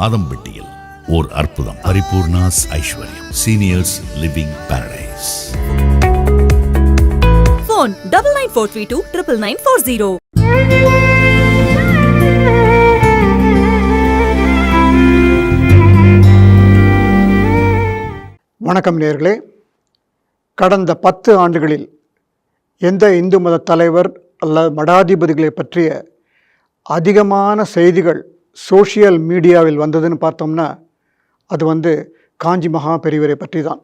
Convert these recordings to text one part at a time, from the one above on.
மாதம்பட்டியில் ஓர் அற்புதம். Paripoorna's Aishwaryam. Seniors living paradise phone double nine four three two triple nine four zero. வணக்கம் நேர்களே. கடந்த பத்து ஆண்டுகளில் எந்த இந்து மத தலைவர் அல்ல மடாதிபதிகளை பற்றிய அதிகமான செய்திகள் சோஷியல் மீடியாவில் வந்ததுன்னு பார்த்தோம்னா அது வந்து காஞ்சி மகா பெரியவரை பற்றி தான்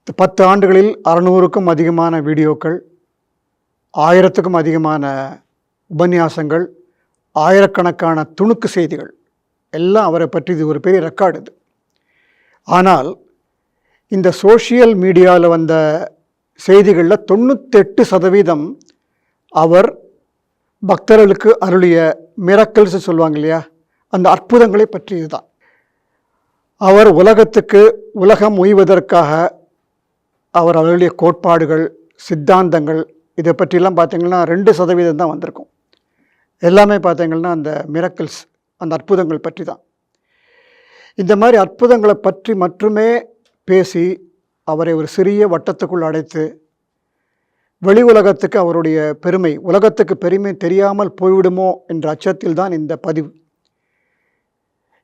இந்த பத்து ஆண்டுகளில் அறநூறுக்கும் அதிகமான வீடியோக்கள் ஆயிரத்துக்கும் அதிகமான உபன்யாசங்கள் ஆயிரக்கணக்கான துணுக்கு செய்திகள் எல்லாம் அவரை பற்றி இது ஒரு பெரிய ரெக்கார்டு இது. ஆனால் இந்த சோஷியல் மீடியாவில் வந்த செய்திகளில் தொண்ணூத்தெட்டு சதவீதம் அவர் பக்தர்களுக்கு அருளிய மிரக்கல்ஸ் சொல்லுவாங்க இல்லையா? அந்த அற்புதங்களை பற்றியது தான் அவர் உலகத்துக்கு உலகம் உய்வதற்காக அவர் அவருடைய கோட்பாடுகள் சித்தாந்தங்கள் இதை பற்றிலாம் பார்த்தீங்கன்னா ரெண்டு சதவீதம் தான் வந்திருக்கும். எல்லாமே பார்த்திங்கன்னா அந்த மிரக்கல்ஸ் அந்த அற்புதங்கள் பற்றி தான் இந்த மாதிரி அற்புதங்களை பற்றி மட்டுமே பேசி அவரை ஒரு சிறிய வட்டத்துக்குள் அடைத்து வெளி உலகத்துக்கு அவருடைய பெருமை உலகத்துக்கு பெருமை தெரியாமல் போய்விடுமோ என்ற அச்சத்தில் தான் இந்த பதிவு.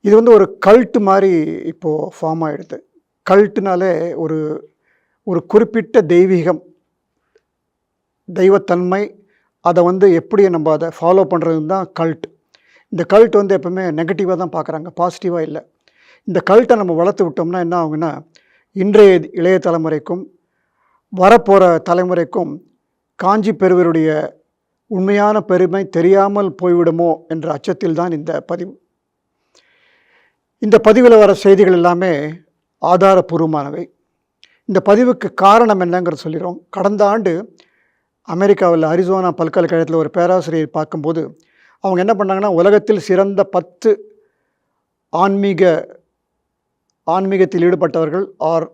இது வந்து ஒரு கல்ட் மாதிரி இப்போது ஃபார்ம் ஆகிடுது கல்ட்டுனாலே ஒரு ஒரு குறிப்பிட்ட தெய்வீகம் தெய்வத்தன்மை அதை வந்து எப்படி நம்ம அதை ஃபாலோ பண்ணுறது தான் கல்ட். இந்த கல்ட் வந்து எப்பவுமே நெகட்டிவாக தான் பார்க்குறாங்க பாசிட்டிவாக இல்லை. இந்த கல்ட்டை நம்ம வளர்த்து விட்டோம்னா என்ன ஆகுங்கன்னா இன்றைய இளைய தலைமுறைக்கும் வரப்போகிற தலைமுறைக்கும் காஞ்சி பெருவருடைய உண்மையான பெருமை தெரியாமல் போய்விடுமோ என்ற அச்சத்தில் தான் இந்த பதிவு. இந்த பதிவில் வர செய்திகள் எல்லாமே ஆதாரபூர்வமானவை. இந்த பதிவுக்கு காரணம் என்னங்கிறத சொல்லிடுறோம் கடந்த ஆண்டு அமெரிக்காவில் அரிசோனா பல்கலைக்கழகத்தில் ஒரு பேராசிரியர் பார்க்கும்போது அவங்க என்ன பண்ணாங்கன்னா உலகத்தில் சிறந்த பத்து ஆன்மீக ஆன்மீகத்தில் ஈடுபட்டவர்கள் ஆர்.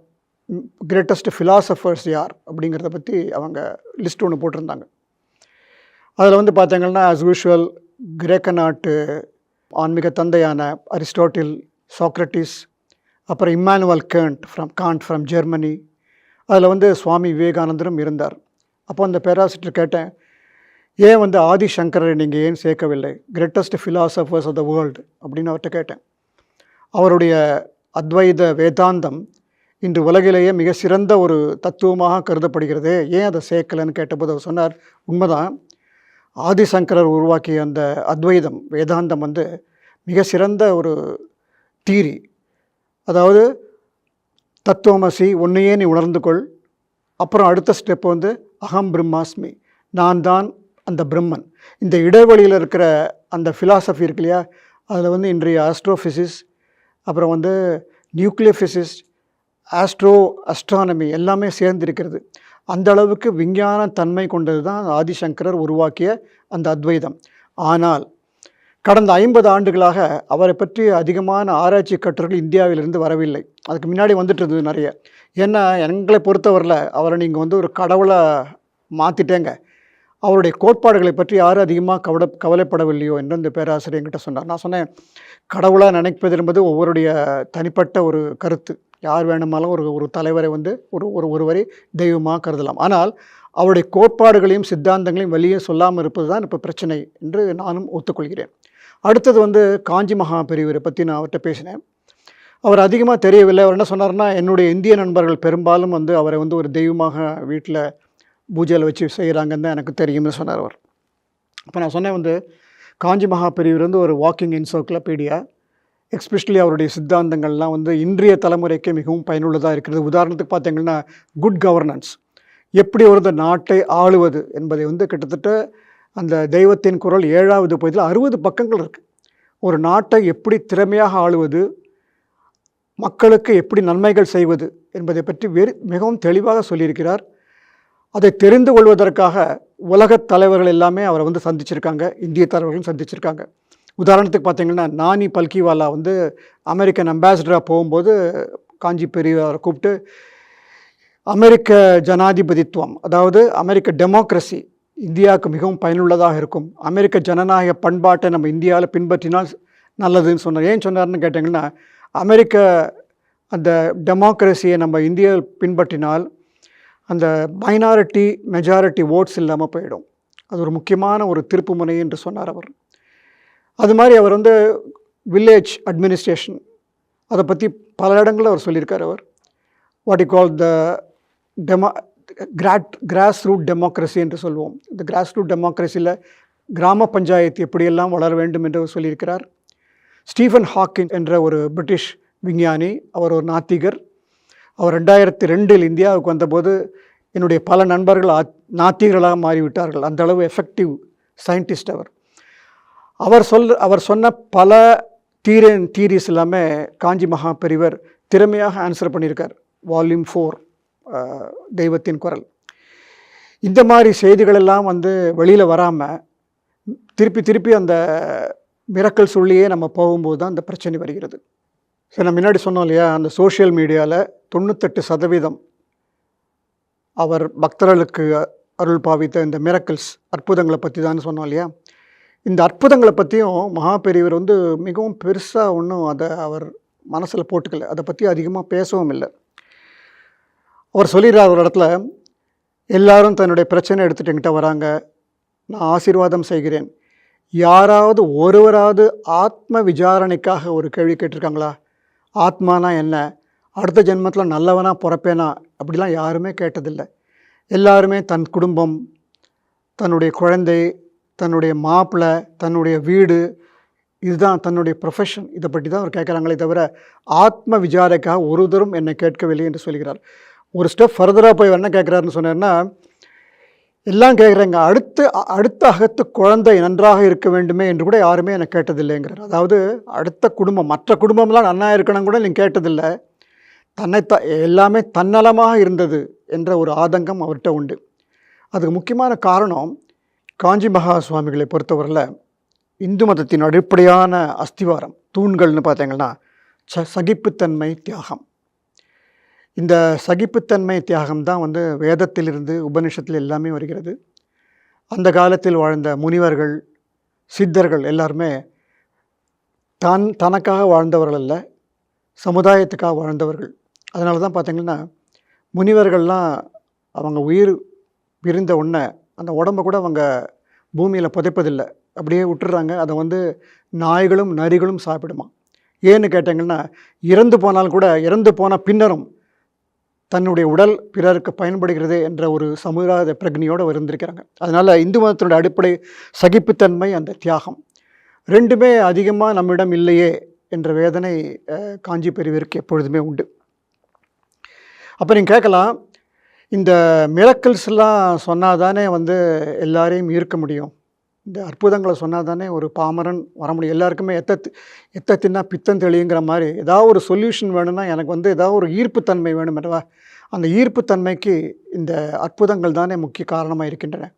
கிரேட்டஸ்ட் ஃபிலாசபர்ஸ் யார் அப்படிங்கிறத பற்றி அவங்க லிஸ்ட் ஒன்று போட்டிருந்தாங்க. அதில் வந்து பார்த்தீங்கன்னா ஆஸ் யூஷுவல் கிரேக்க நாட்டு ஆன்மீக தந்தையான அரிஸ்டாட்டில் சாக்ரட்டிஸ் அப்புறம் Immanuel Kant from Kant from Germany. அதில் வந்து சுவாமி விவேகானந்தரும் இருந்தார். அப்போ அந்த பேராசிட்டர் கேட்டேன் ஏன் வந்து ஆதிசங்கரை நீங்கள் ஏன் சேர்க்கவில்லை? Greatest philosophers of the world அப்படின்னு அவர்கிட்ட கேட்டேன். அவருடைய அத்வைத வேதாந்தம் இன்று உலகிலேயே மிக சிறந்த ஒரு தத்துவமாக கருதப்படுகிறது. ஏன் அதை சேர்க்கலைன்னு கேட்டபோது அவர் சொன்னார் உண்மைதான். ஆதிசங்கரர் உருவாக்கிய அந்த அத்வைதம் வேதாந்தம் வந்து மிக சிறந்த ஒரு தீரி. அதாவது தத்துவமசி ஒன்றையே நீ உணர்ந்து கொள். அப்புறம் அடுத்த ஸ்டெப் வந்து அகம் பிரம்மாஸ்மி நான் தான் அந்த பிரம்மன். இந்த இடைவெளியில் இருக்கிற அந்த ஃபிலாசபி இருக்கு இல்லையா? அதில் வந்து இன்றைய ஆஸ்ட்ரோஃபிசிஸ் அப்புறம் வந்து நியூக்ளியஃபிசிஸ்ட் ஆஸ்ட்ரோ அஸ்ட்ரானமி எல்லாமே சேர்ந்திருக்கிறது. அந்த அளவுக்கு விஞ்ஞான தன்மை கொண்டது தான் ஆதிசங்கரர் உருவாக்கிய அந்த அத்வைதம். ஆனால் கடந்த ஐம்பது ஆண்டுகளாக அவரை பற்றி அதிகமான ஆராய்ச்சி கட்டுரைகள் இந்தியாவிலிருந்து வரவில்லை. அதுக்கு முன்னாடி வந்துட்டு இருந்தது நிறைய. ஏன்னா எங்களை பொறுத்தவரையில் அவரை நீங்கள் வந்து ஒரு கடவுளை மாற்றிட்டேங்க அவருடைய கோட்பாடுகளை பற்றி யாரும் அதிகமாக கவலை கவலைப்படவில்லையோ என்று அந்த பேராசிரியர் என்கிட்ட சொன்னார். நான் சொன்னேன் கடவுளாக நினைப்பது என்பது ஒவ்வொருடைய தனிப்பட்ட ஒரு கருத்து. யார் வேணுமாலும் ஒரு ஒரு தலைவரை வந்து ஒரு ஒரு ஒருவரை தெய்வமாக கருதலாம். ஆனால் அவருடைய கோட்பாடுகளையும் சித்தாந்தங்களையும் வெளியே சொல்லாமல் இருப்பது தான் இப்போ பிரச்சனை என்று நானும் ஒத்துக்கொள்கிறேன். அடுத்தது வந்து காஞ்சி மகா பெரியவரை பற்றி நான் அவர்கிட்ட பேசினேன். அவர் அதிகமாக தெரியவில்லை. அவர் என்ன சொன்னார்னா என்னுடைய இந்திய நண்பர்கள் பெரும்பாலும் வந்து அவரை வந்து ஒரு தெய்வமாக வீட்டில் பூஜையில் வச்சு செய்கிறாங்கன்னு தான் எனக்கு தெரியும்னு சொன்னார் அவர். அப்போ நான் சொன்னேன் வந்து காஞ்சி மகா பெரியவர் வந்து ஒரு வாக்கிங் என்சைக்ளோபீடியா எஸ்பெஷலி அவருடைய சித்தாந்தங்கள்லாம் வந்து இன்றைய தலைமுறைக்கு மிகவும் பயனுள்ளதாக இருக்கிறது. உதாரணத்துக்கு பார்த்தீங்கன்னா குட் கவர்னன்ஸ் எப்படி ஒரு இந்த நாட்டை ஆளுவது என்பதை வந்து கிட்டத்தட்ட அந்த தெய்வத்தின் குரல் ஏழாவது பகுதியில் அறுபது பக்கங்கள் இருக்குது ஒரு நாட்டை எப்படி திறமையாக ஆளுவது மக்களுக்கு எப்படி நன்மைகள் செய்வது என்பதை பற்றி வெறு மிகவும் தெளிவாக சொல்லியிருக்கிறார். அதை தெரிந்து கொள்வதற்காக உலகத் தலைவர்கள் எல்லாமே அவரை வந்து சந்திச்சிருக்காங்க இந்திய தலைவர்களும் சந்திச்சிருக்காங்க. உதாரணத்துக்கு பார்த்தீங்கன்னா நானி பல்கிவாலா வந்து அமெரிக்கன் அம்பாசிடராக போகும்போது காஞ்சி பெரியவரை கூப்பிட்டு அமெரிக்க ஜனாதிபதித்துவம் அதாவது அமெரிக்க டெமோக்ரஸி இந்தியாவுக்கு மிகவும் பயனுள்ளதாக இருக்கும். அமெரிக்க ஜனநாயக பண்பாட்டை நம்ம இந்தியாவில் பின்பற்றினால் நல்லதுன்னு சொன்னார். ஏன் சொன்னார்னு கேட்டிங்கன்னா அமெரிக்க அந்த டெமோக்ரஸியை நம்ம இந்தியாவில் பின்பற்றினால் அந்த மைனாரிட்டி மெஜாரிட்டி ஓட்ஸ் இல்லாமல் போயிடும். அது ஒரு முக்கியமான ஒரு திருப்புமுனை என்று சொன்னார் அவர். அது மாதிரி அவர் வந்து வில்லேஜ் அட்மினிஸ்ட்ரேஷன் அதை பற்றி பல இடங்களில் அவர் சொல்லியிருக்கார் அவர். What we call the demo grad grass root democracy என்று சொல்வோம் இந்த கிராஸ் ரூட் டெமோக்ரஸியில் கிராம பஞ்சாயத்து எப்படியெல்லாம் வளர வேண்டும் என்று அவர் சொல்லியிருக்கிறார். ஸ்டீஃபன் ஹாக்கின் என்ற ஒரு பிரிட்டிஷ் விஞ்ஞானி அவர் ஒரு நாத்திகர். அவர் ரெண்டாயிரத்தி ரெண்டில் இந்தியாவுக்கு வந்தபோது என்னுடைய பல நண்பர்கள் ஆத் நாத்திகர்களாக மாறிவிட்டார்கள். அந்த அளவு எஃபெக்டிவ் சயின்டிஸ்ட் அவர். அவர் சொல் அவர் சொன்ன பல தீரன் தீரிஸ் எல்லாமே காஞ்சி மகா பெரிவர் திறமையாக ஆன்சர் பண்ணியிருக்கார். வால்யூம் ஃபோர் தெய்வத்தின் குரல். இந்த மாதிரி செய்திகள் எல்லாம் வந்து வெளியில் வராமல் திருப்பி திருப்பி அந்த மிரக்கல் சொல்லியே நம்ம போகும்போது தான் அந்த பிரச்சனை வருகிறது. சரி நான் முன்னாடி சொன்னோம் இல்லையா அந்த சோஷியல் மீடியாவில் தொண்ணூத்தெட்டு சதவீதம் அவர் பக்தர்களுக்கு அருள் பாவித்த இந்த மிரக்கல்ஸ் அற்புதங்களை பற்றி தான் சொன்னோம் இல்லையா இந்த அற்புதங்களை பற்றியும் மகா பெரியவர் வந்து மிகவும் பெருசாக ஒன்றும் அதை அவர் மனசில் போட்டுக்கல. அதை பற்றி அதிகமாக பேசவும் இல்லை. அவர் சொல்லிடுறார் ஒரு இடத்துல எல்லாரும் தன்னுடைய பிரச்சனை எடுத்துகிட்டு என்கிட்ட வராங்க. நான் ஆசீர்வாதம் செய்கிறேன். யாராவது ஒருவராவது ஆத்ம விசாரணைக்காக ஒரு கேள்வி கேட்டிருக்காங்களா? ஆத்மானா என்ன? அடுத்த ஜென்மத்தில் நல்லவனாக பிறப்பேனா? அப்படிலாம் யாருமே கேட்டதில்லை. எல்லாருமே தன் குடும்பம் தன்னுடைய குழந்தை தன்னுடைய மாப்பிள்ளை தன்னுடைய வீடு இதுதான் தன்னுடைய ப்ரொஃபஷன் இதை பற்றி தான் அவர் கேட்குறாங்களே தவிர ஆத்ம விசாரைக்காக ஒருதரும் என்னை கேட்கவில்லை என்று சொல்கிறார். ஒரு ஸ்டெப் ஃபர்தராக போய் என்ன கேட்குறாருன்னு சொன்னார்னா எல்லாம் கேட்குறாங்க. அடுத்து அ- அடுத்த அகத்து குழந்தை நன்றாக இருக்க வேண்டுமே என்று கூட யாருமே என்னை கேட்டதில்லைங்கிறார். அதாவது அடுத்த குடும்பம் மற்ற குடும்பம்லாம் நன்னா இருக்கணும் கூட நீங்கள் கேட்டதில்லை. தன்னை த எல்லாமே தன்னலமாக இருந்தது என்ற ஒரு ஆதங்கம் அவர்கிட்ட உண்டு. அதுக்கு முக்கியமான காரணம் காஞ்சி மகா சுவாமிகளை பொறுத்தவரையில் இந்து மதத்தின் அடிப்படையான அஸ்திவாரம் தூண்கள்னு பார்த்தீங்கன்னா ச சகிப்புத்தன்மை தியாகம். இந்த சகிப்புத்தன்மை தியாகம் தான் வந்து வேதத்திலிருந்து உபனிஷத்தில் எல்லாமே வருகிறது. அந்த காலத்தில் வாழ்ந்த முனிவர்கள் சித்தர்கள் எல்லாருமே தான் தனக்காக வாழ்ந்தவர்கள் அல்ல சமுதாயத்துக்காக வாழ்ந்தவர்கள். அதனால தான் பார்த்தீங்கன்னா முனிவர்கள்லாம் அவங்க உயிர் பிரிந்த உடனே அந்த உடம்பை கூட அவங்க பூமியில் புதைப்பதில்லை. அப்படியே விட்டுறாங்க. அதை வந்து நாய்களும் நரிகளும் சாப்பிடுமா? ஏன்னு கேட்டிங்கன்னா இறந்து போனால் கூட இறந்து போன பின்னரும் தன்னுடைய உடல் பிறருக்கு பயன்படுகிறது என்ற ஒரு சமுதாய பிரக்னியோடு இருந்திருக்கிறாங்க. அதனால் இந்து மதத்தினுடைய அடிப்படை சகிப்புத்தன்மை அந்த தியாகம். ரெண்டுமே அதிகமாக நம்மிடம் இல்லையே என்ற வேதனை காஞ்சி பெருவிற்கு எப்பொழுதுமே உண்டு. அப்போ நீங்கள் கேட்கலாம் இந்த மிரக்கல்ஸ்லாம் சொன்னால் தானே வந்து எல்லாரையும் ஈர்க்க முடியும். இந்த அற்புதங்களை சொன்னால் தானே ஒரு பாமரன் வர முடியும். எல்லாருக்குமே எத்த எத்த தின்னா பித்தம் தெளிங்கிற மாதிரி ஏதாவது ஒரு சொல்யூஷன் வேணும்னா எனக்கு வந்து ஏதாவது ஒரு ஈர்ப்புத்தன்மை வேணும் அல்லவா? அந்த ஈர்ப்புத்தன்மைக்கு இந்த அற்புதங்கள் தானே முக்கிய காரணமாக இருக்கின்றன.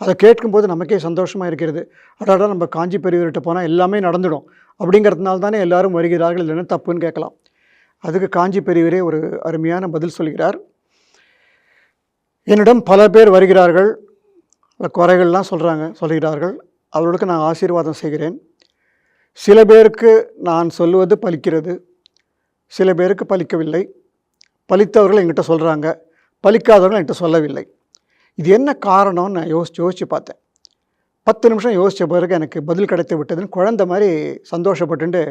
அதை கேட்கும்போது நமக்கே சந்தோஷமாக இருக்கிறது. அடாடா நம்ம காஞ்சி பெரியவர்கிட்ட போனால் எல்லாமே நடந்துடும். அப்படிங்கிறதுனால தானே எல்லாரும் வருகிறார்கள் இல்லைன்னா தப்புன்னு கேட்கலாம். அதுக்கு காஞ்சி பெரியவரே ஒரு அருமையான பதில் சொல்கிறார். என்னிடம் பல பேர் வருகிறார்கள். குறைகள்லாம் சொல்கிறாங்க சொல்கிறார்கள். அவர்களுக்கு நான் ஆசீர்வாதம் செய்கிறேன். சில பேருக்கு நான் சொல்லுவது பலிக்கிறது. சில பேருக்கு பலிக்கவில்லை. பலித்தவர்கள் என்கிட்ட சொல்கிறாங்க பலிக்காதவர்கள் என்கிட்ட சொல்லவில்லை. இது என்ன காரணம்னு நான் யோசிச்சு யோசித்து பார்த்தேன். பத்து நிமிஷம் யோசித்த பிறகு எனக்கு பதில் கிடைத்து விட்டதுன்னு குழந்த மாதிரி சந்தோஷப்பட்டுண்டு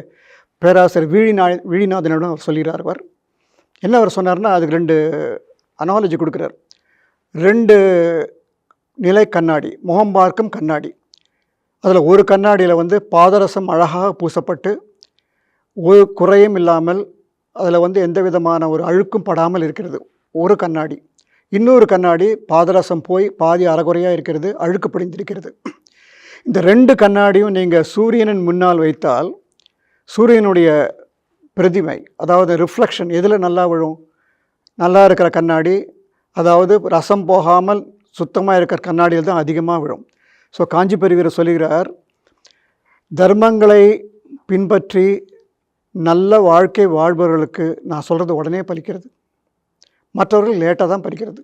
பேராசிரியர் வீழிநா வீழிநாதனிடம் அவர் சொல்கிறார். அவர் என்ன அவர் சொன்னார்னா அதுக்கு ரெண்டு அனாலஜி கொடுக்குறார். ரெண்டு நிலை கண்ணாடி முகம் பார்க்கும் கண்ணாடி. அதில் ஒரு கண்ணாடியில் வந்து பாதரசம் அழகாக பூசப்பட்டு ஒரு குறையும் இல்லாமல் அதில் வந்து எந்த விதமான ஒரு அழுக்கும் படாமல் இருக்கிறது. ஒரு கண்ணாடி. இன்னொரு கண்ணாடி பாதரசம் போய் பாதி அறகுறையாக இருக்கிறது அழுக்கு படிந்திருக்கிறது. இந்த ரெண்டு கண்ணாடியும் நீங்கள் சூரியனின் முன்னால் வைத்தால் சூரியனுடைய பிரதிமை அதாவது ரிஃப்ளெக்ஷன் எதில் நல்லா விழும்? நல்லா இருக்கிற கண்ணாடி அதாவது ரசம் போகாமல் சுத்தமாக இருக்கிற கண்ணாடியில் தான் அதிகமாக விழும். ஸோ காஞ்சி பெருவீரர் சொல்லுகிறார் தர்மங்களை பின்பற்றி நல்ல வாழ்க்கை வாழ்பவர்களுக்கு நான் சொல்கிறது உடனே பலிக்கிறது. மற்றவர்கள் லேட்டாக தான் பலிக்கிறது.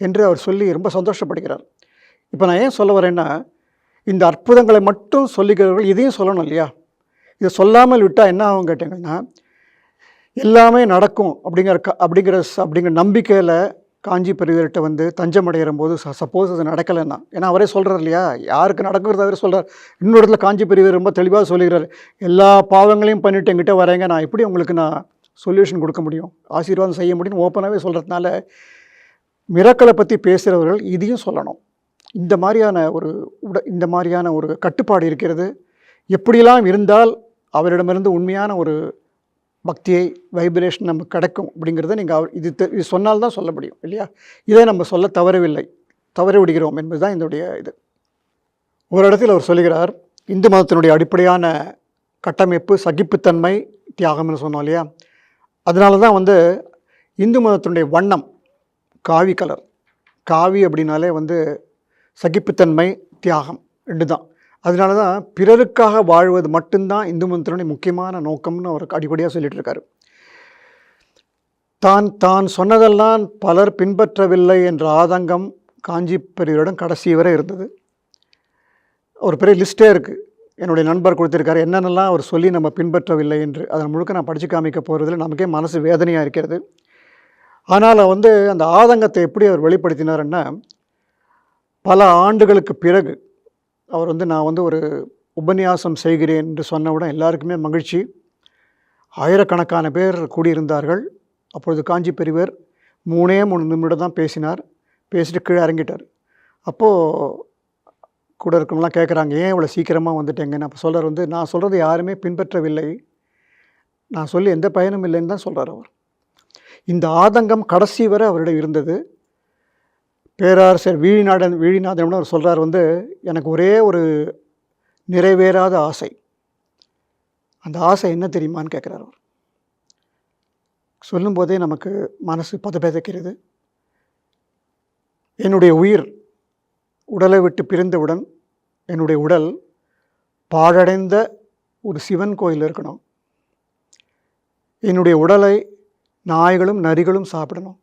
என்று அவர் சொல்லி ரொம்ப சந்தோஷப்படுகிறார். இப்போ நான் ஏன் சொல்ல வரேன்னா இந்த அற்புதங்களை மட்டும் சொல்லிக்கிறவர்கள் இதையும் சொல்லணும் இல்லையா? இதை சொல்லாமல் விட்டால் என்ன ஆகும் கேட்டிங்கன்னா எல்லாமே நடக்கும் அப்படிங்கிற க அப்படிங்கிற அப்படிங்கிற நம்பிக்கையில் காஞ்சி பெரியவர்கிட்ட வந்து தஞ்சம் அடைகிற போது சப்போஸ் அது நடக்கலைன்னா ஏன்னா அவரே சொல்கிறார் இல்லையா? யாருக்கு நடக்குறது அவரே சொல்கிறார் இன்னொரு இடத்துல காஞ்சி பெரியவர் ரொம்ப தெளிவாக சொல்லுகிறார் எல்லா பாவங்களையும் பண்ணிட்டு எங்கிட்ட வரேங்க. நான் எப்படி உங்களுக்கு நான் சொல்யூஷன் கொடுக்க முடியும்? ஆசீர்வாதம் செய்ய முடியும்னு ஓப்பனாகவே சொல்கிறதுனால மிரக்களை பற்றி பேசுகிறவர்கள் இதையும் சொல்லணும். இந்த மாதிரியான ஒரு உட இந்த மாதிரியான ஒரு கட்டுப்பாடு இருக்கிறது. எப்படியெல்லாம் இருந்தால் அவரிடமிருந்து உண்மையான ஒரு பக்தியை வைப்ரேஷன் நமக்கு கிடைக்கும் அப்படிங்கிறத நீங்கள் அவர் இது தெ- இது சொன்னால்தான் சொல்ல முடியும் இல்லையா? இதை நம்ம சொல்ல தவறவில்லை. தவற விடுகிறோம் என்பதுதான் இதனுடைய இது. ஒரு இடத்தில் அவர் சொல்லுகிறார் இந்து மதத்தினுடைய அடிப்படையான கட்டமைப்பு சகிப்புத்தன்மை தியாகம்னு சொன்னோம் இல்லையா? அதனால தான் வந்து இந்து மதத்தினுடைய வண்ணம் காவி கலர் காவி அப்படின்னாலே வந்து சகிப்புத்தன்மை தியாகம் ரெண்டு தான். அதனால தான் பிறருக்காக வாழ்வது மட்டும்தான் இந்து மந்திரனுடைய முக்கியமான நோக்கம்னு அவர் அடிப்படையாக சொல்லிட்டு இருக்காரு தான் தான் சொன்னதெல்லாம் பலர் பின்பற்றவில்லை என்ற ஆதங்கம் காஞ்சி பெரியவரிடம் கடைசி வரை இருந்தது. ஒரு பெரிய லிஸ்ட்டே இருக்குது என்னுடைய நண்பர் கொடுத்திருக்காரு என்னென்னலாம் அவர் சொல்லி நம்ம பின்பற்றவில்லை என்று. அதன் முழுக்க நான் படித்து காமிக்க போகிறதுல நமக்கே மனசு வேதனையாக இருக்கிறது. ஆனால் வந்து அந்த ஆதங்கத்தை எப்படி அவர் வெளிப்படுத்தினாருன்னா பல ஆண்டுகளுக்கு பிறகு அவர் வந்து நான் வந்து ஒரு உபன்யாசம் செய்கிறேன் என்று சொன்னவுடன் எல்லாருக்குமே மகிழ்ச்சி. ஆயிரக்கணக்கான பேர் கூடியிருந்தார்கள். அப்பொழுது காஞ்சி பெரியவர் மூணே மூணு நிமிடம் தான் பேசினார். பேசிட்டு கீழே இறங்கிட்டார். அப்போது கூட இருக்கவங்களாம் கேட்குறாங்க ஏன் இவ்வளோ சீக்கிரமாக வந்துட்டேங்கன்னு அப்போ சொல்கிறார் வந்து நான் சொல்கிறது யாருமே பின்பற்றவில்லை. நான் சொல்லி எந்த பயனும் இல்லைன்னு தான் சொல்கிறார் அவர். இந்த ஆதங்கம் கடைசி வரை அவரிடம் இருந்தது. பேராரசர் வீழிநாடன் வீழிநாதன் அவர் சொல்கிறார் வந்து எனக்கு ஒரே ஒரு நிறைவேறாத ஆசை. அந்த ஆசை என்ன தெரியுமான்னு கேட்குறார் அவர். சொல்லும்போதே நமக்கு மனசு பதபதைக்கிறது. என்னுடைய உயிர் உடலை விட்டு பிரிந்தவுடன் என்னுடைய உடல் பாழடைந்த ஒரு சிவன் கோயில் இருக்கணும். என்னுடைய உடலை நாய்களும் நரிகளும் சாப்பிடணும்.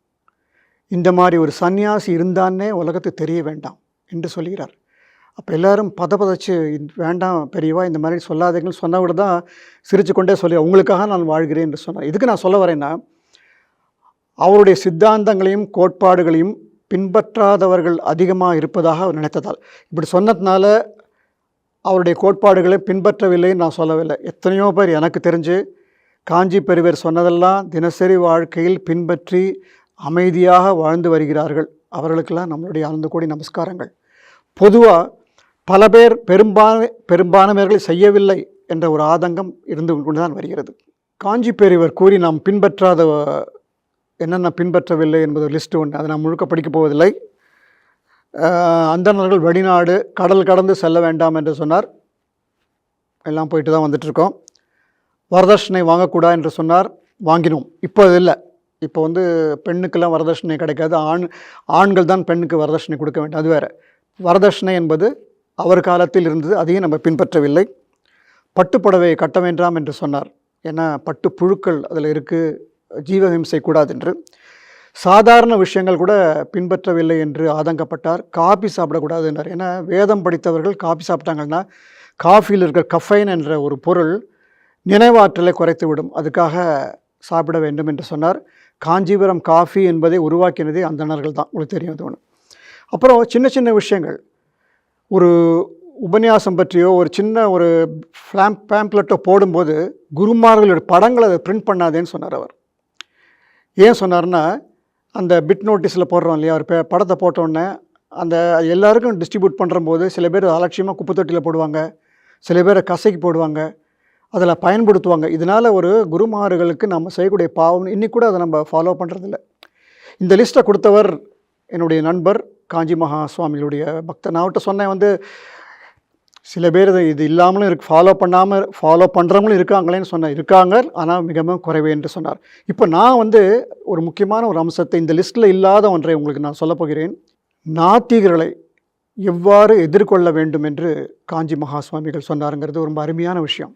இந்த மாதிரி ஒரு சந்நியாசி இருந்தான்னே உலகத்துக்கு தெரிய வேண்டாம் என்று சொல்கிறார். அப்போ எல்லாரும் பத பதச்சு வேண்டாம் பெரியவா இந்த மாதிரி சொல்லாதீங்கன்னு சொன்னவிட தான் சிரித்து கொண்டே சொல்லி உங்களுக்காக நான் வாழ்கிறேன் என்று சொன்னார். இதுக்கு நான் சொல்ல வரேன்னா அவருடைய சித்தாந்தங்களையும் கோட்பாடுகளையும் பின்பற்றாதவர்கள் அதிகமாக இருப்பதாக அவர் நினைத்ததால். இப்படி சொன்னதுனால அவருடைய கோட்பாடுகளை பின்பற்றவில்லைன்னு நான் சொல்லவில்லை. எத்தனையோ பேர் எனக்கு தெரிஞ்சு காஞ்சி பெருவர் சொன்னதெல்லாம் தினசரி வாழ்க்கையில் பின்பற்றி அமைதியாக வாழ்ந்து வருகிறார்கள். அவர்களுக்கெல்லாம் நம்மளுடைய ஆனந்த கோடி நமஸ்காரங்கள். பொதுவாக பல பேர் பெரும்பான்மை பெரும்பான்மையர்களை செய்யவில்லை என்ற ஒரு ஆதங்கம் இருந்து கொண்டு தான் வருகிறது. காஞ்சி பெரியவர் கூறி நாம் பின்பற்றாத என்னென்ன பின்பற்றவில்லை என்பது லிஸ்ட்டு ஒன்று. அதை நான் முழுக்க படிக்கப் போவதில்லை. அந்தணர்கள் வெளிநாடு கடல் கடந்து செல்ல வேண்டாம் என்று சொன்னார். எல்லாம் போயிட்டு தான் வந்துட்டுருக்கோம் வரதட்சணை வாங்கக்கூடாது என்று சொன்னார். வாங்கினோம். இப்போ அது இல்லை. இப்போ வந்து பெண்ணுக்கெல்லாம் வரதட்சணை கிடைக்காது. ஆண் ஆண்கள் தான் பெண்ணுக்கு வரதட்சணை கொடுக்க வேண்டும். அது வேறு. வரதட்சணை என்பது அவர் காலத்தில் இருந்தது. அதையும் நம்ம பின்பற்றவில்லை. பட்டுப்புடவை கட்ட வேண்டாம் என்று சொன்னார். ஏன்னா பட்டு புழுக்கள் அதில் இருக்குது ஜீவஹிம்சை கூடாது என்று. சாதாரண விஷயங்கள் கூட பின்பற்றவில்லை என்று ஆதங்கப்பட்டார். காபி சாப்பிடக்கூடாது என்றார். ஏன்னா வேதம் படித்தவர்கள் காபி சாப்பிட்டாங்கன்னா காஃபியில் இருக்கிற கஃபைன் என்ற ஒரு பொருள் நினைவாற்றலை குறைத்து விடும் அதுக்காக சாப்பிட வேண்டும் என்று சொன்னார். காஞ்சிபுரம் காஃபி என்பதை உருவாக்கினதே அந்தணர்கள் தான் உங்களுக்கு தெரியும் தோணும் ஒன்று அப்புறம் சின்ன சின்ன விஷயங்கள். ஒரு உபன்யாசம் பற்றியோ ஒரு சின்ன ஒரு ஃப்ளாம் பேம்ப்ளெட்டோ போடும்போது குருமார்களோட படங்களை அதை பிரிண்ட் பண்ணாதேன்னு சொன்னார் அவர். ஏன் சொன்னார்னா அந்த பிட் நோட்டீஸில் போடுறோம் இல்லையா ஒரு படத்தை போட்ட உடனே அந்த எல்லாருக்கும் டிஸ்ட்ரிபியூட் பண்ணுறம்போது சில பேர் அலட்சியமாக குப்பை தொட்டியில் போடுவாங்க சில பேர் கசைக்கு போடுவாங்க அதில் பயன்படுத்துவாங்க. இதனால் ஒரு குருமார்களுக்கு நம்ம செய்யக்கூடிய பாவம் இன்னைக்கு கூட அதை நம்ம ஃபாலோ பண்ணுறதில்ல இந்த லிஸ்ட்டை கொடுத்தவர் என்னுடைய நண்பர் காஞ்சி மகா சுவாமிகளுடைய பக்தர். நான் அவர்கிட்ட சொன்னேன் வந்து சில பேர் இது இது இல்லாமலும் இருக்கு ஃபாலோ பண்ணாமல் ஃபாலோ பண்ணுறவங்களும் இருக்காங்களேன்னு சொன்னேன். இருக்காங்க ஆனால் மிகவும் குறைவு என்று சொன்னார். இப்போ நான் வந்து ஒரு முக்கியமான ஒரு அம்சத்தை இந்த லிஸ்ட்டில் இல்லாத ஒன்றை உங்களுக்கு நான் சொல்லப் போகிறேன். நாத்திகர்களை எவ்வாறு எதிர்கொள்ள வேண்டும் என்று காஞ்சி மகா சுவாமிகள் சொன்னாருங்கிறது ரொம்ப அருமையான விஷயம்.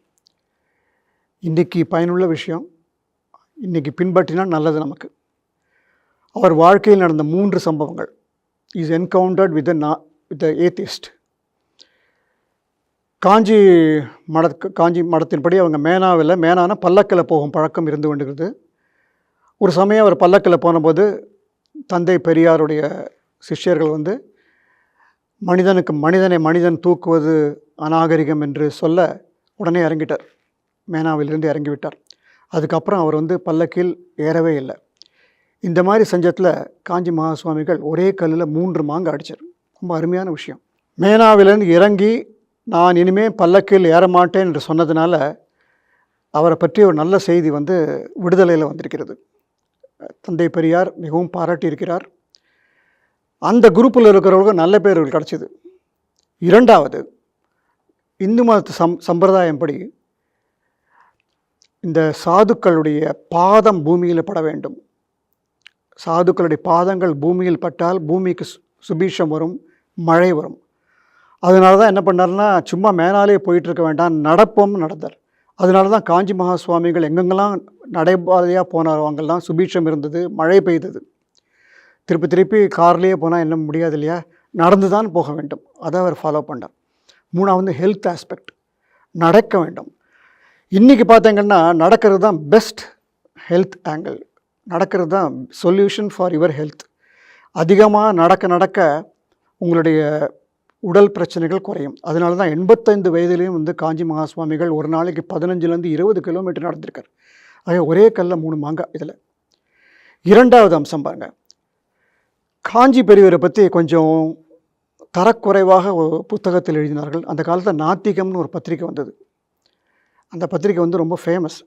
இன்றைக்கி பயனுள்ள விஷயம் இன்றைக்கி பின்பற்றினால் நல்லது நமக்கு. அவர் வாழ்க்கையில் நடந்த மூன்று சம்பவங்கள். இஸ் என்கவுண்டர்ட் வித் நா வித் ஏத்திஸ்ட் காஞ்சி மட காஞ்சி மடத்தின்படி அவங்க மேனாவில் மேனான பல்லக்கில் போகும் பழக்கம் இருந்து கொண்டிருக்கிறது ஒரு சமயம் அவர் பல்லக்கில் போனபோது தந்தை பெரியாருடைய சிஷ்யர்கள் வந்து மனிதனுக்கு மனிதனை மனிதன் தூக்குவது அநாகரிகம் என்று சொல்ல உடனே இறங்கிட்டார். மேனாவிலிருந்து இறங்கிவிட்டார். அதுக்கப்புறம் அவர் வந்து பல்லக்கில் ஏறவே இல்லை. இந்த மாதிரி செஞ்சத்தில் காஞ்சி மகா சுவாமிகள் ஒரே கல்லில் மூன்று மாங்கு அடிச்சார். ரொம்ப அருமையான விஷயம். மேனாவிலிருந்து இறங்கி நான் இனிமேல் பல்லக்கில் ஏற மாட்டேன் என்று சொன்னதுனால அவரை பற்றி ஒரு நல்ல செய்தி வந்து விடுதலையில் வந்திருக்கிறது. தந்தை பெரியார் மிகவும் பாராட்டியிருக்கிறார். அந்த குரூப்பில் இருக்கிறவங்களுக்கு நல்ல பேர்கள் கிடச்சிது. இரண்டாவது இந்து மத சம் சம்பிரதாயம்படி இந்த சாதுக்களுடைய பாதம் பூமியில் பட வேண்டும். சாதுக்களுடைய பாதங்கள் பூமியில் பட்டால் பூமிக்கு சு- சுபீஷம் வரும் மழை வரும். அதனால தான் என்ன பண்ணார்னா சும்மா மேலாலே போயிட்டு இருக்க வேண்டாம் நடப்போம் நடந்தார். அதனால தான் காஞ்சி மகா சுவாமிகள் எங்கெங்கெல்லாம் நடைபாதையாக போனாரோ அங்கெல்லாம் சுபீட்சம் இருந்தது மழை பெய்தது. திருப்பி திருப்பி கார்லேயே போனால் என்ன முடியாது இல்லையா? நடந்து தான் போக வேண்டும். அதை அவர் ஃபாலோ பண்ணார். மூணாவது ஹெல்த் ஆஸ்பெக்ட் நடக்க வேண்டும். இன்றைக்கி பார்த்தீங்கன்னா நடக்கிறது தான் பெஸ்ட் ஹெல்த் ஆங்கிள் நடக்கிறது தான் சொல்யூஷன் ஃபார் யுவர் ஹெல்த் அதிகமாக நடக்க நடக்க உங்களுடைய உடல் பிரச்சனைகள் குறையும். அதனால தான் எண்பத்தைந்து வயதிலையும் வந்து காஞ்சி மகாசுவாமிகள் ஒரு நாளைக்கு பதினஞ்சுலேருந்து இருபது கிலோமீட்டர் நடந்திருக்கார். ஆக ஒரே கல்ல மூணு மாங்காய் இதில். இரண்டாவது அம்சம் பாருங்கள் காஞ்சி பெரியவரை பற்றி கொஞ்சம் தரக்குறைவாக புத்தகத்தில் எழுதினார்கள். அந்த காலத்தில் நாத்திகம்னு ஒரு பத்திரிக்கை வந்தது. அந்த பத்திரிக்கை வந்து ரொம்ப ஃபேமஸ்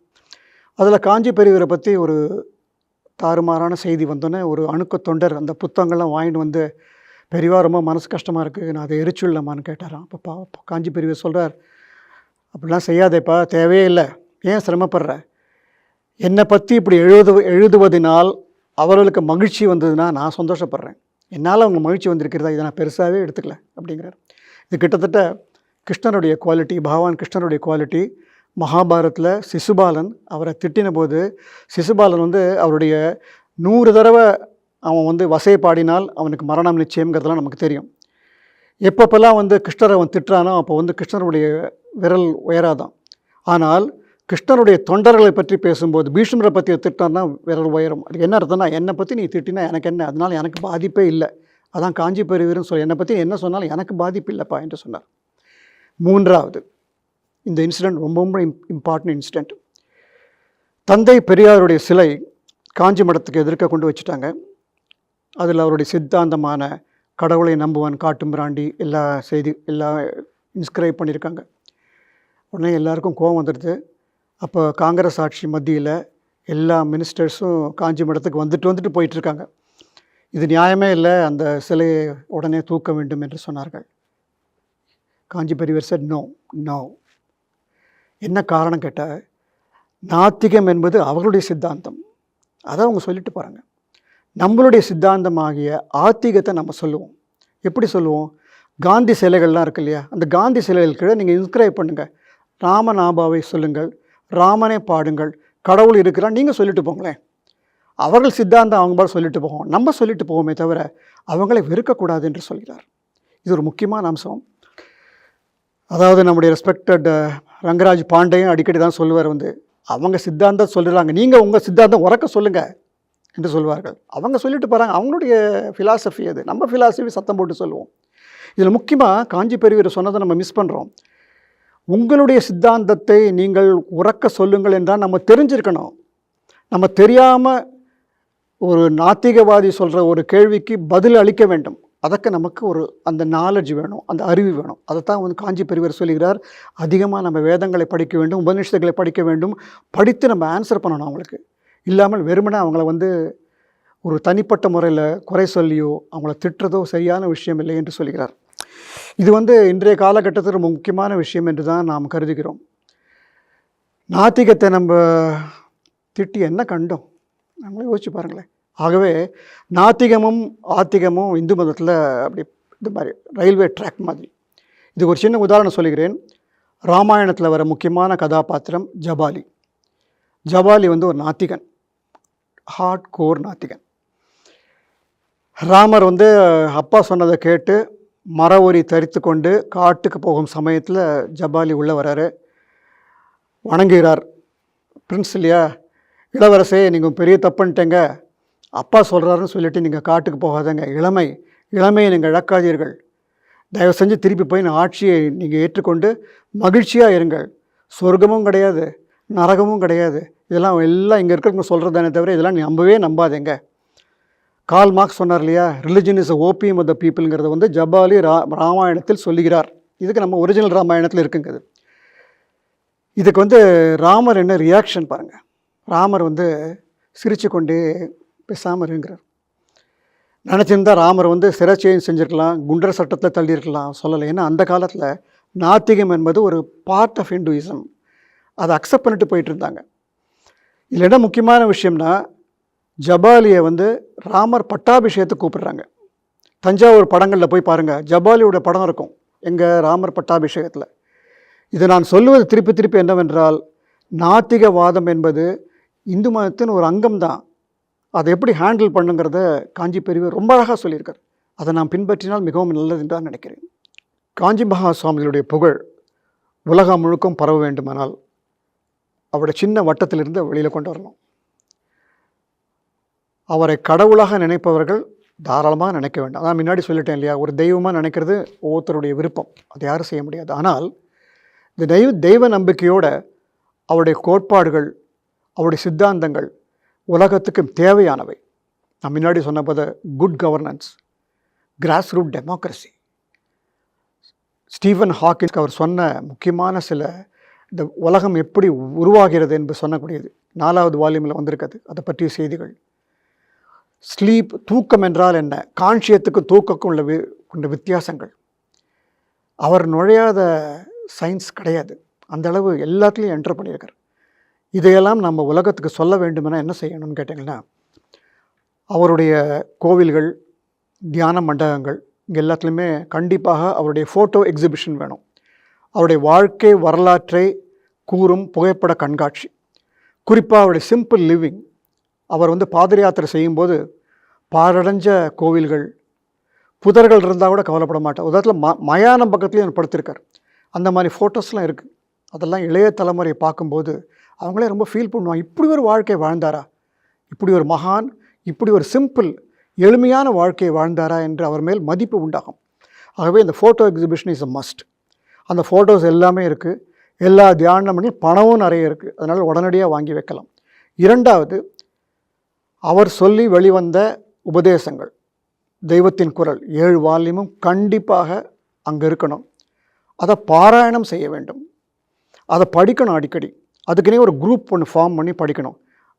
அதில் காஞ்சி பெரியவரை பற்றி ஒரு தாறுமாறான செய்தி வந்தோன்னே ஒரு அணுக்க தொண்டர் அந்த புத்தகங்கள்லாம் வாங்கிட்டு வந்து பெரியவா ரொம்ப மனசு கஷ்டமாக இருக்குது நான் அதை எரிச்சுள்ளமான்னு கேட்டாராம். அப்போ பா காஞ்சி பெரியவர் சொல்கிறார் அப்படிலாம் செய்யாதேப்பா தேவையே இல்லை. ஏன் சிரமப்படுற? என்னை பற்றி இப்படி எழுது எழுதுவதனால் அவர்களுக்கு மகிழ்ச்சி வந்ததுன்னா நான் சந்தோஷப்படுறேன். என்னால் அவங்க மகிழ்ச்சி வந்திருக்கிறதா? இதை நான் பெருசாகவே எடுத்துக்கல. அப்படிங்கிறார். இது கிட்டத்தட்ட கிருஷ்ணனுடைய குவாலிட்டி பகவான் கிருஷ்ணனுடைய குவாலிட்டி மகாபாரத்தில் சிசுபாலன் அவரை திட்டின போது சிசுபாலன் வந்து அவருடைய நூறு தடவை அவன் வந்து வசை பாடினால் அவனுக்கு மரணம் நிச்சயம்ங்கிறதுலாம் நமக்கு தெரியும். எப்பப்பெல்லாம் வந்து கிருஷ்ணரை அவன் திட்டுறானோ அப்போ வந்து கிருஷ்ணனுடைய விரல் உயராதான் ஆனால் கிருஷ்ணருடைய தொண்டர்களை பற்றி பேசும்போது பீஷ்மரை பற்றி திட்டினா விரல் உயரும். அது என்ன அர்த்தம்னா என்னை பற்றி நீ திட்டினா எனக்கு என்ன? அதனால் எனக்கு பாதிப்பே இல்லை. அதான் காஞ்சி பெரியவர்னு சொல்லி என்னை பற்றி என்ன சொன்னாலும் எனக்கு பாதிப்பு இல்லைப்பா என்று சொன்னார். மூன்றாவது இந்த இன்சிடெண்ட் ரொம்ப ரொம்ப இம்பார்ட்டன்ட் இன்சிடெண்ட் தந்தை பெரியாருடைய சிலை காஞ்சி மடத்துக்கு எதிர்க்க கொண்டு வச்சுட்டாங்க. அதில் அவருடைய சித்தாந்தமான கடவுளை நம்புவான் காட்டும் பிராண்டி எல்லா செய்தி எல்லா இன்ஸ்கிரைப் பண்ணியிருக்காங்க. உடனே எல்லாருக்கும் கோவம் வந்துடுது. அப்போ காங்கிரஸ் ஆட்சி மத்தியில் எல்லா மினிஸ்டர்ஸும் காஞ்சி மடத்துக்கு வந்துட்டு வந்துட்டு போயிட்டுருக்காங்க. இது நியாயமே இல்லை அந்த சிலையை உடனே தூக்க வேண்டும் என்று சொன்னார்கள். காஞ்சி பெரியவர் சார் நோ நோ என்ன காரணம் கேட்டால் நாத்திகம் என்பது அவர்களுடைய சித்தாந்தம். அதை அவங்க சொல்லிட்டு போகிறாங்க நம்மளுடைய சித்தாந்தமாகிய ஆத்திகத்தை நம்ம சொல்லுவோம். எப்படி சொல்லுவோம்? காந்தி சிலைகள்லாம் இருக்கு இல்லையா? அந்த காந்தி சிலைகள் கீழே நீங்கள் இன்ஸ்கிரைப் பண்ணுங்கள் ராமநாபாவை சொல்லுங்கள் ராமனை பாடுங்கள் கடவுள் இருக்கிறான் நீங்கள் சொல்லிட்டு போங்களேன். அவர்கள் சித்தாந்தம் அவங்க பாடு சொல்லிட்டு போவோம் நம்ம சொல்லிட்டு போவோமே தவிர அவங்களை வெறுக்கக்கூடாது என்று சொல்கிறார். இது ஒரு முக்கியமான அம்சம். அதாவது நம்முடைய ரெஸ்பெக்டட் ரங்கராஜ் பாண்டேயும் அடிக்கடி தான் சொல்லுவார் வந்து. அவங்க சித்தாந்தம் சொல்லுறாங்க. நீங்கள் உங்கள் சித்தாந்தம் உறக்க சொல்லுங்கள் என்று சொல்வார்கள். அவங்க சொல்லிட்டு போகிறாங்க அவங்களுடைய ஃபிலாசபி அது. நம்ம ஃபிலாசபி சத்தம் போட்டு சொல்லுவோம். இதில் முக்கியமாக காஞ்சி பெருவீர் சொன்னதை நம்ம மிஸ் பண்ணுறோம் உங்களுடைய சித்தாந்தத்தை நீங்கள் உறக்க சொல்லுங்கள் என்றால் நம்ம தெரிஞ்சிருக்கணும். நம்ம தெரியாமல் ஒரு நாத்திகவாதி சொல்கிற ஒரு கேள்விக்கு பதில் அளிக்க வேண்டும். அதற்கு நமக்கு ஒரு அந்த நாலேஜ் வேணும் அந்த அறிவு வேணும். அதை தான் வந்து காஞ்சி பெரியவர் சொல்லுகிறார். அதிகமாக நம்ம வேதங்களை படிக்க வேண்டும் உபநிஷத்துகளை படிக்க வேண்டும். படித்து நம்ம ஆன்சர் பண்ணணும் அவங்களுக்கு. இல்லாமல் வெறுமனே அவங்கள வந்து ஒரு தனிப்பட்ட முறையில் குறை சொல்லியோ அவங்கள திட்டுறதோ சரியான விஷயம் இல்லை என்று சொல்கிறார் இது வந்து இன்றைய காலகட்டத்தில் ரொம்ப முக்கியமான விஷயம் என்று தான் நாம் கருதுகிறோம். நாத்திகத்தை நம்ம திட்டி என்ன கண்டோம்? நம்மளே யோசிச்சு பாருங்களேன். ஆகவே நாத்திகமும் ஆத்திகமும் இந்து மதத்தில் அப்படி இந்த மாதிரி ரயில்வே ட்ராக் மாதிரி. இது ஒரு சின்ன உதாரணம் சொல்லுகிறேன். ராமாயணத்தில் வர முக்கியமான கதாபாத்திரம் ஜபாலி. ஜபாலி வந்து ஒரு நாத்திகன். ஹார்ட் கோர் நாத்திகன். ராமர் வந்து அப்பா சொன்னதை கேட்டு மர ஒரி தரித்து கொண்டு காட்டுக்கு போகும் சமயத்தில் ஜபாலி உள்ளே வராரு. வணங்குகிறார். பிரின்ஸ் இல்லையா? இளவரசே நீங்கள் பெரிய தப்புன்ட்டேங்க. அப்பா சொல்கிறாருன்னு சொல்லிட்டு நீங்கள் காட்டுக்கு போகாதங்க. இளமை இளமையை நீங்கள் இழக்காதீர்கள். தயவு செஞ்சு திருப்பி போய் நான் ஆட்சியை நீங்கள் ஏற்றுக்கொண்டு மகிழ்ச்சியாக இருங்கள். சொர்க்கமும் கிடையாது நரகமும் கிடையாது. இதெல்லாம் எல்லாம் இங்கே இருக்கிறவங்க சொல்கிறதானே தவிர இதெல்லாம் நம்பவே நம்பாதேங்க. கால் மார்க்ஸ் சொன்னார் இல்லையா? Religion is opium of the பீப்புளுங்கிறத வந்து ஜபாலி ரா ராமாயணத்தில் சொல்லுகிறார். இதுக்கு நம்ம ஒரிஜினல் ராமாயணத்தில் இருக்குங்க இது. இதுக்கு வந்து ராமர் என்ன ரியாக்ஷன் பாருங்கள் ராமர் வந்து சிரிச்சு கொண்டே பேசாமல் இருங்கிறார் நினச்சிருந்தா ராமர் வந்து சிரச்சேயம் செஞ்சுருக்கலாம் குண்டர் சட்டத்தில் தள்ளியிருக்கலாம் சொல்லலை. ஏன்னா அந்த காலத்தில் நாத்திகம் என்பது ஒரு பார்ட் ஆஃப் ஹிந்துயிசம் அதை அக்செப்ட் பண்ணிட்டு போயிட்டு இருந்தாங்க. இதில் என்ன முக்கியமான விஷயம்னா ஜபாலியை வந்து ராமர் பட்டாபிஷேகத்தை கூப்பிடுறாங்க. தஞ்சாவூர் படங்களில் போய் பாருங்கள் ஜபாலியோட படம் இருக்கும் எங்கள் ராமர் பட்டாபிஷேகத்தில். இது நான் சொல்லுவது திருப்பி திருப்பி என்னவென்றால் நாத்திகவாதம் என்பது இந்து மதத்தின் ஒரு அங்கம் தான் அதை எப்படி ஹேண்டில் பண்ணுங்கிறத காஞ்சி பெரியவர் ரொம்ப அழகாக சொல்லியிருக்கார். அதை நான் பின்பற்றினால் மிகவும் நல்லது என்று நினைக்கிறேன். காஞ்சி மகா சுவாமிகளுடைய புகழ் உலகம் முழுக்கும் பரவ வேண்டுமானால் அவருடைய சின்ன வட்டத்திலிருந்து வெளியில் கொண்டு வரணும். அவரை கடவுளாக நினைப்பவர்கள் தாராளமாக நினைக்க வேண்டாம். நான் முன்னாடி சொல்லிட்டேன் இல்லையா ஒரு தெய்வமாக நினைக்கிறது ஒவ்வொருத்தருடைய விருப்பம். அதை யாரும் செய்ய முடியாது. ஆனால் இந்த தெய்வ தெய்வ நம்பிக்கையோட அவருடைய கோட்பாடுகள் அவருடைய சித்தாந்தங்கள் உலகத்துக்கு தேவையானவை. நான் முன்னாடி சொன்னபோது good governance grass root democracy Stephen Hawkins அவர் சொன்ன முக்கியமான சில இந்த உலகம் எப்படி உருவாகிறது என்று சொன்னக்கூடியது. நாலாவது வால்யூமில் வந்திருக்குது அதை பற்றிய செய்திகள். ஸ்லீப் தூக்கம் என்றால் என்ன? கான்ஷியத்துக்கு தூக்கக்கும் உள்ள வி கொண்ட வித்தியாசங்கள். அவர் நுழையாத சயின்ஸ் கிடையாது. அந்த அளவு எல்லாத்துலேயும் என்டர் பண்ணியிருக்கார். இதையெல்லாம் நம்ம உலகத்துக்கு சொல்ல வேண்டுமென என்ன செய்யணும்னு கேட்டிங்கன்னா அவருடைய கோவில்கள் தியான மண்டபங்கள் இங்கே எல்லாத்துலேயுமே கண்டிப்பாக அவருடைய ஃபோட்டோ எக்ஸிபிஷன் வேணும். அவருடைய வாழ்க்கை வரலாற்றை கூறும் புகைப்பட கண்காட்சி. குறிப்பாக அவருடைய சிம்பிள் லிவிங் அவர் வந்து பாதர யாத்திரை செய்யும்போது பாழடைஞ்ச கோவில்கள் புதர்கள் இருந்தால் கூட கவலைப்பட மாட்டார். உதாரணத்தில் ம மயானம் பக்கத்துலேயும் படுத்திருக்கார். அந்த மாதிரி ஃபோட்டோஸ்லாம் இருக்குது அதெல்லாம் இளைய தலைமுறையை பார்க்கும்போது அவங்களே ரொம்ப ஃபீல் பண்ணுவாங்க. இப்படி ஒரு வாழ்க்கை வாழ்ந்தாரா? இப்படி ஒரு மகான் இப்படி ஒரு சிம்பிள் எளிமையான வாழ்க்கையை வாழ்ந்தாரா என்று அவர் மேல் மதிப்பு உண்டாகும். ஆகவே இந்த photo exhibition is a must அந்த ஃபோட்டோஸ் எல்லாமே இருக்குது எல்லா தியான பணமும் நிறைய இருக்குது அதனால் உடனடியாக வாங்கி வைக்கலாம். இரண்டாவது அவர் சொல்லி வெளிவந்த உபதேசங்கள். தெய்வத்தின் குரல். ஏழு வால்யமும் கண்டிப்பாக அங்கே இருக்கணும். அதை பாராயணம் செய்ய வேண்டும். அதை படிக்கணும் அடிக்கடி. அதுக்குன்னே ஒரு குரூப் ஒன்று ஃபார்ம் பண்ணி படிக்கணும்.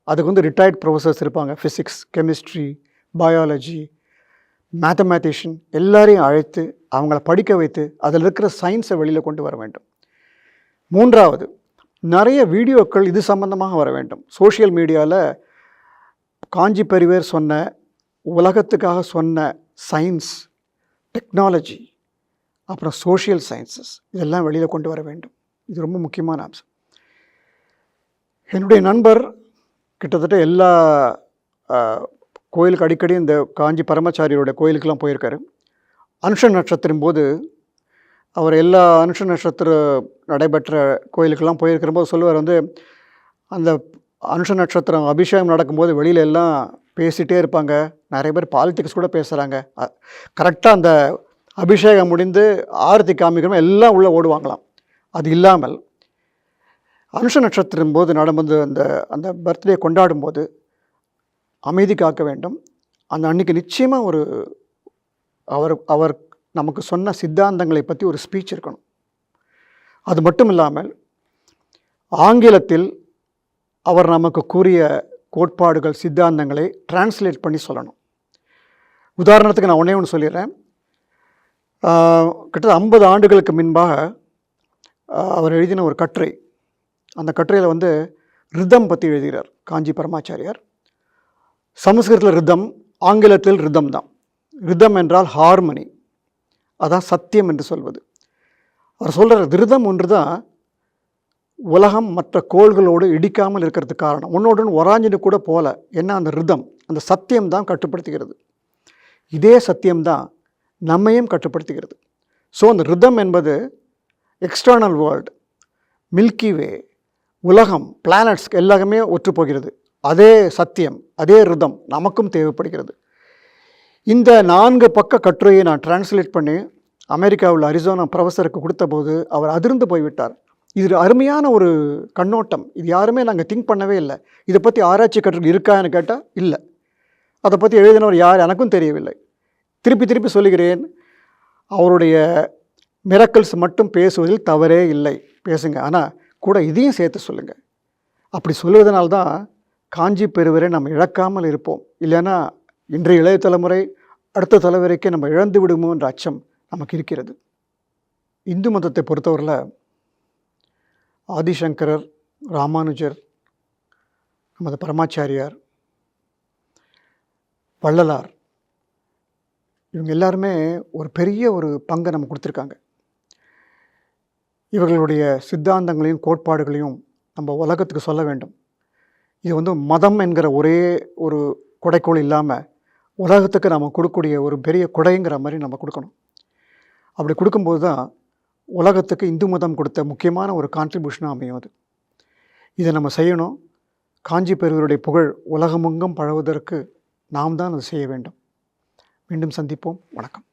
அதுக்கு வந்து ரிட்டையர்ட் ப்ரொஃபஸர்ஸ் இருப்பாங்க. ஃபிசிக்ஸ் கெமிஸ்ட்ரி பயாலஜி மேத்தமேட்டிஷியன் எல்லாரையும் அழைத்து அவங்கள படிக்க வைத்து அதில் இருக்கிற சயின்ஸை வெளியில் கொண்டு வர வேண்டும். மூன்றாவது நிறைய வீடியோக்கள் இது சம்பந்தமாக வர வேண்டும். சோஷியல் மீடியாவில் காஞ்சி பெரியவர் சொன்ன உலகத்துக்காக சொன்ன சயின்ஸ் டெக்னாலஜி அப்புறம் சோஷியல் சயின்சஸ் இதெல்லாம் வெளியில் கொண்டு வர வேண்டும். இது ரொம்ப முக்கியமான அம்சம். என்னுடைய நண்பர் கிட்டத்தட்ட எல்லா கோயிலுக்கு அடிக்கடி இந்த காஞ்சி பரமச்சாரியோட கோயிலுக்கெல்லாம் போயிருக்காரு. அனுஷ நட்சத்திரம் போது அவர் எல்லா அனுஷ நட்சத்திரம் நடைபெற்ற கோயிலுக்கெல்லாம் போயிருக்கிற போது சொல்லுவார் வந்து அந்த அனுஷ நட்சத்திரம் அபிஷேகம் நடக்கும்போது வெளியில எல்லாம் பேசிகிட்டே இருப்பாங்க. நிறைய பேர் பாலிட்டிக்ஸ் கூட பேசுகிறாங்க கரெக்டாக அந்த அபிஷேகம் முடிந்து ஆரத்தி காமிக்கிறோம் எல்லாம் உள்ளே ஓடுவாங்களாம். அது இல்லாமல் அனுஷ நட்சத்திரம் போது நடந்து அந்த அந்த பர்த்டே கொண்டாடும்போது அமைதி காக்க வேண்டும். அந்த அன்னைக்கு நிச்சயமாக ஒரு அவர் அவர் நமக்கு சொன்ன சித்தாந்தங்களை பற்றி ஒரு ஸ்பீச் இருக்கணும். அது மட்டும் இல்லாமல் ஆங்கிலத்தில் அவர் நமக்கு கூறிய கோட்பாடுகள் சித்தாந்தங்களை டிரான்ஸ்லேட் பண்ணி சொல்லணும். உதாரணத்துக்கு நான் ஒன்றே ஒன்று சொல்லிடுறேன். கிட்டத்தட்ட ஐம்பது ஆண்டுகளுக்கு முன்பாக அவர் எழுதின ஒரு கட்டுரை அந்த கட்டுரையில் வந்து ரிதம் பற்றி எழுதுகிறார் காஞ்சி பரமாச்சாரியார். சமஸ்கிருதத்தில் ரிதம் ஆங்கிலத்தில் ரிதம் தான். ரிதம் என்றால் ஹார்மனி. அதான் சத்தியம் என்று சொல்வது. அவர் சொல்கிற ரிதம் ஒன்று தான் உலகம் மற்ற கோள்களோடு இடிக்காமல் இருக்கிறதுக்கு காரணம். ஒன்றோடு ஒராஞ்சின்னு கூட போல என்ன அந்த ரிதம் அந்த சத்தியம் தான் கட்டுப்படுத்துகிறது. இதே சத்தியம்தான் நம்மையும் கட்டுப்படுத்துகிறது. ஸோ அந்த ரிதம் என்பது எக்ஸ்டர்னல் வேர்ல்டு மில்கி வே உலகம் பிளானட்ஸ் எல்லாமே ஒற்று போகிறது அதே சத்தியம் அதே ரிதம் நமக்கும் தேவைப்படுகிறது. இந்த நான்கு பக்க கட்டுரையை நான் டிரான்ஸ்லேட் பண்ணி அமெரிக்காவில் அரிசோனா ப்ரொஃபஸருக்கு கொடுத்தபோது அவர் அதிர்ந்து போய்விட்டார். இது அருமையான ஒரு கண்ணோட்டம். இது யாருமே நாங்கள் திங்க் பண்ணவே இல்லை. இதை பற்றி ஆராய்ச்சி கட்டுரை இருக்கான்னு கேட்டால் இல்லை. அதை பற்றி எழுதினவர் யார் எனக்கும் தெரியவில்லை. திருப்பி திருப்பி சொல்லுகிறேன் அவருடைய மிரக்கல்ஸ் மட்டும் பேசுவதில் தவறே இல்லை. பேசுங்க. ஆனால் கூட இதையும் சேர்த்து சொல்லுங்கள் அப்படி சொல்லுவதனால்தான் காஞ்சி பெருவரை நம்ம இழக்காமல் இருப்போம். இல்லைன்னா இன்றைய இளைய தலைமுறை அடுத்த தலைமுறைக்கு நம்ம இழந்து விடுமோ என்ற அச்சம் நமக்கு இருக்கிறது. இந்து மதத்தை பொறுத்தவரையில் ஆதிசங்கரர் ராமானுஜர் நமது பரமாச்சாரியார் வள்ளலார் இவங்க எல்லாருமே ஒரு பெரிய ஒரு பங்கை நம்ம கொடுத்துருக்காங்க. இவர்களுடைய சித்தாந்தங்களையும் கோட்பாடுகளையும் நம்ம உலகத்துக்கு சொல்ல வேண்டும். இது வந்து மதம் என்கிற ஒரே ஒரு கொடைக்கோள் இல்லாமல் உலகத்துக்கு நம்ம கொடுக்கக்கூடிய ஒரு பெரிய கொடைங்கிற மாதிரி நம்ம கொடுக்கணும். அப்படி கொடுக்கும்போது தான் உலகத்துக்கு இந்து மதம் கொடுத்த முக்கியமான ஒரு கான்ட்ரிபியூஷனாக அமையும் அது. இதை நம்ம செய்யணும். காஞ்சி பெருவருடைய புகழ் உலகமெங்கும் பழகுவதற்கு நாம் தான் அதை செய்ய வேண்டும். மீண்டும் சந்திப்போம். வணக்கம்.